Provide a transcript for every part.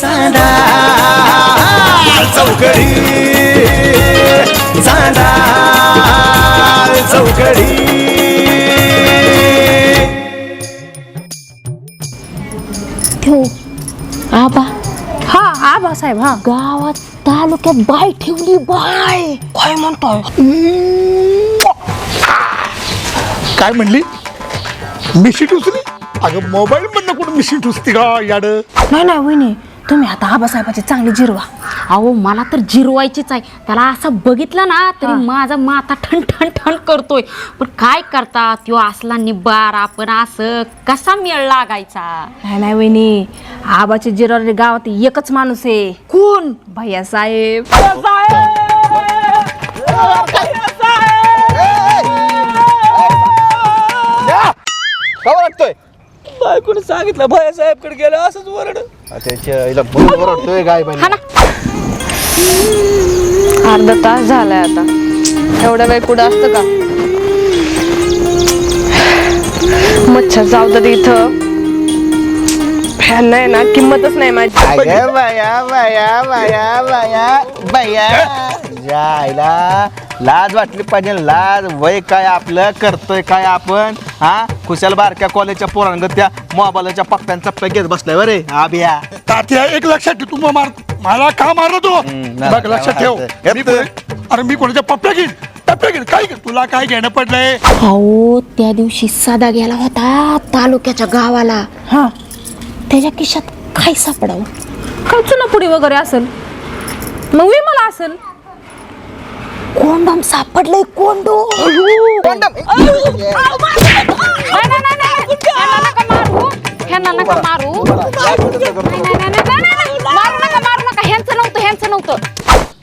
चांदा चौकडी. चांदा चौकडी. ठेव. आबा. हा आबा साहेब हा. गावात तालुक्यात बाय ठेवली बाय. काय म्हणतोय? काय म्हणली? मिशी टुसली अगं मोबाईल मधनं कुठं मिशी टुसती का याड? नाही नाही वहिनी. तुम्ही आता आबा साहेबाची चांगली जिरवा अहो मला तर जिरवायचीच आहे त्याला असं बघितलं ना तरी माझा माथा ठण ठण ठण करतोय पण काय करता त्यो असला निब्बार आपण असं कसा मेळ लागायचा नाही नाही वहिनी आबाची जिरवणारी गावात एकच माणूस आहे कोण भैया साहेब का वाटतोय बायकोने सांगितलं भैयासाहेबकडे गेलं असंच वरड त्याच्या हिला बरोबर वाटतोय गाय बाई. हा ना. अर्धा तास झालाय आता. एवढ्या वेळ कुठं असतं का? मच्छर जाऊ तर इथं. फॅन नाही ना किंमतच नाही माझी. बाया बाया बाया बाया. बाया जायला. लाज वाटली पाहिजे लाज वय काय आपलं करतोय काय आपण हा? खुशाल बारक्या कॉलेजच्या पोरांगत त्या मोबाईलच्या पक्क्यांचा पैक घेत बसलाय बरे आबिया. तात्या एक लक्षात ठेव तू मार मला का मारलं तू नाही, बघ लक्षात ठेव. नाही, मी कोणी- अरे मी कोणाच्या पप्प्या घेईन? टप्प्या घेईन काय घेईन? तुला काय घेणं पडलंय? अहो त्या दिवशी साधा गेला होता तालुक्याच्या गावाला. हा. त्याच्या खिशात काय सापडावं वगैरे असेल? मग विमला असेल? कोंडम सापडलंय कोंडो. ह्यांना नका मारू. नाही, नाही, नाही, नाही, नाही, नाही. मारू नका मारू नका. ह्यांचं नव्हतं ह्यांचं नव्हतं.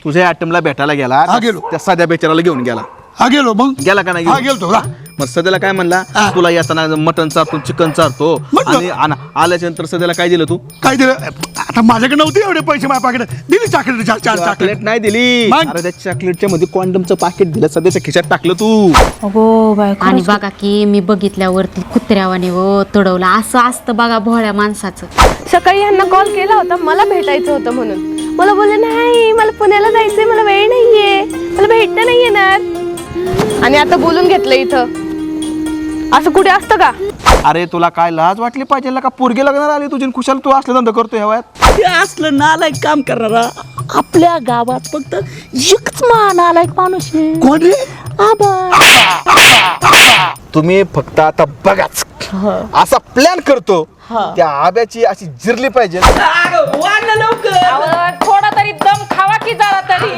तुझ्या आयटमला भेटायला गेला. हा, गेलो. त्या साध्या बेचाराला घेऊन गेला. हा गेलो. मग? गेला का नाही हा गेला? गेलतो. का मग सध्याला काय म्हणला? हा. तुला येताना मटन चारतो चिकन चारतो? आणि आना- आल्याच्यानंतर सध्याला काय दिलं तू? काय दिलं? आता माझ्याकडे नव्हते एवढे पैसे माझ्या पाकिट. दिली चॉकलेट चार चार चॉकलेट चॉकलेट नाही दिली. मग? अरे त्या चॉकलेटच्या मध्ये कॉन्डमचं पाकिट दिलं सध्याच्या खिशात टाकलं तू. अगो बाय आणि बघा की मी बघितल्यावरती कुत्र्यावाने व तडवलं. असं असतं बघा भोळ्या माणसाचं. सकाळी यांना कॉल केला होता मला भेटायचं होतं म्हणून. मला बोलले नाही मला पुण्याला जायचंय मला वेळ नाहीये. मला भेटता नाही येणार. आणि आता बोलून घेतलं इथं. असं कुठे असतं का? अरे तुला काय लाज वाटली पाहिजे का? पोरगी लग्नाला आली तुझी आणि खुशाल तू असले धंदा करतोय ह्या वयात? ते असलं नालायक काम करणारा आपल्या गावात फक्त एकच मा नालायक माणूस आहे. कोण रे? तुम्ही फक्त आता बघाच. असा प्लॅन करतो त्या आब्याची अशी जिरली पाहिजे. लवकर. थोडा तरी दम खावा की जरा तरी.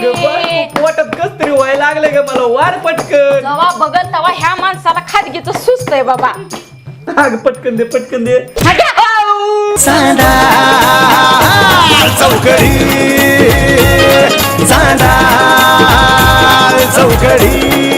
पोटात कस तरी व्हायला लागले का मला. वाढ पटकन. जेव्हा बघल तेव्हा ह्या माणसाला खादगीचं सुस्त आहे बाबा. अगं पटकन दे पटकन दे. चांदा चौकडी. चांदा चौकडी.